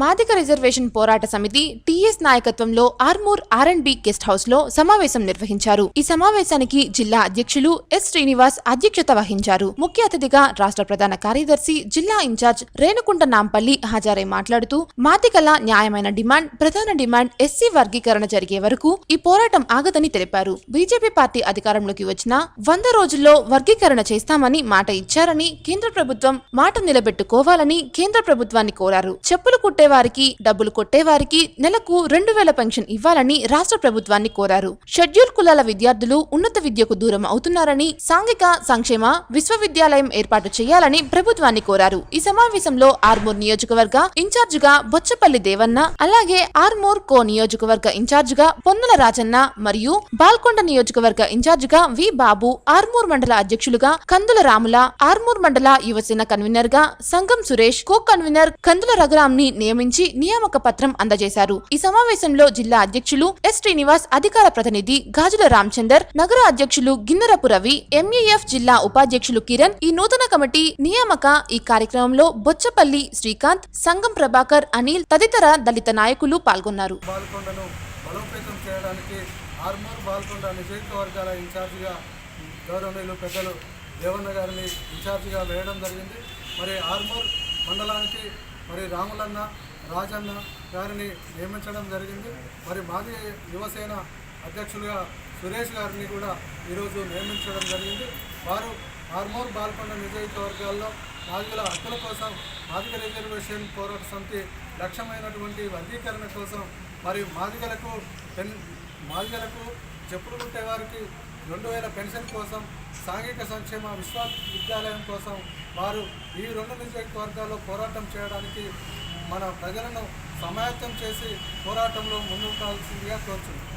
మాదిక reservation పోరాట సమితి TS నాయకత్వంలో Armoor R and B guest హౌస్లో సమావేశం నిర్వహించారు. ఈ సమావేశానికి జిల్లా అధ్యక్షులు ఎస్ శ్రీనివాస్ అధ్యక్షత వహించారు. ముఖ్య అతిథిగా రాష్ట్ర ప్రధాన కార్యదర్శి జిల్లా ఇన్ఛార్జ్ రేణుకుంట నాంపల్లి హాజరై మాట్లాడుతూ మాదికల న్యాయమైన డిమాండ్ ప్రధాన డిమాండ్ ఎస్సీ వర్గీకరణ జరిగే వరకు ఈ పోరాటం ఆగదని తెలిపారు. బీజేపీ పార్టీ అధికారంలోకి వచ్చిన వంద రోజుల్లో వర్గీకరణ చేస్తామని మాట ఇచ్చారని కేంద్ర ప్రభుత్వం మాట నిలబెట్టుకోవాలని కేంద్ర ప్రభుత్వాన్ని కోరారు. చెప్పులు కుట్టే కుట్టేవారికి డబ్బులు కొట్టేవారికి నెలకు రెండు వేల పెన్షన్ ఇవ్వాలని రాష్ట్ర ప్రభుత్వాన్ని కోరారు. షెడ్యూల్ కులాల విద్యార్థులు ఉన్నత విద్యకు దూరం అవుతున్నారని సాంఘిక సంక్షేమ విశ్వవిద్యాలయం ఏర్పాటు చేయాలని ప్రభుత్వాన్ని కోరారు. ఈ సమావేశంలో ఆర్మూర్ నియోజకవర్గ ఇన్ఛార్జిగా బొచ్చపల్లి దేవన్న అలాగే ఆర్మూర్ కో నియోజకవర్గ ఇన్ఛార్జిగా పొన్నుల రాజన్న మరియు బాల్కొండ నియోజకవర్గ ఇన్ఛార్జిగా వి బాబు ఆర్మూర్ మండల అధ్యక్షులుగా కందుల రాముల ఆర్మూర్ మండల యువసేన కన్వీనర్గా సంగం సురేష్ కో కన్వీనర్ కందుల రఘురామ్ని నియమించి నియామక పత్రం అందజేశారు. ఈ సమావేశంలో జిల్లా అధ్యక్షులు ఎస్ శ్రీనివాస్ అధికార ప్రతినిధి గాజుల రామచందర్ నగర అధ్యక్షులు గిన్నెరపు రవి ఎంఈఎఫ్ జిల్లా ఉపాధ్యక్షులు కిరణ్ ఈ నూతన కమిటీ నియామక ఈ కార్యక్రమంలో బొచ్చపల్లి శ్రీకాంత్ సంగం ప్రభాకర్ అనిల్ తదితర దళిత నాయకులు పాల్గొన్నారు. బలోపేతం చేయడానికి ఆర్మూర్ బాల్కొండ నియోజకవర్గాల ఇన్ఛార్జిగా గౌరవనీయులు పెద్దలు దేవన్న గారిని ఇన్ఛార్జిగా వేయడం జరిగింది. మరి ఆర్మూర్ మండలానికి మరి రాములన్న రాజన్న గారిని నియమించడం జరిగింది. మరి మాజీ యువసేన అధ్యక్షులుగా సురేష్ గారిని కూడా ఈరోజు నియమించడం జరిగింది. వారు ఆర్మూర్ బాల్కొండ నియోజకవర్గాల్లో మాదిగల హక్కుల కోసం మాదిగ రిజర్వేషన్ పోరాట సమితి లక్ష్యమైనటువంటి వర్గీకరణ కోసం మరి మాదిగలకు పెన్ మాదిగలకు చెప్పులు కుట్టే వారికి రెండు వేల పెన్షన్ కోసం సాంఘిక సంక్షేమ విశ్వవిద్యాలయం కోసం వారు ఈ రెండు నియోజకవర్గాల్లో పోరాటం చేయడానికి మన ప్రజలను సమాయత్తం చేసి పోరాటంలో ముందుకు కావాల్సిందిగా కోరుచున్నాం.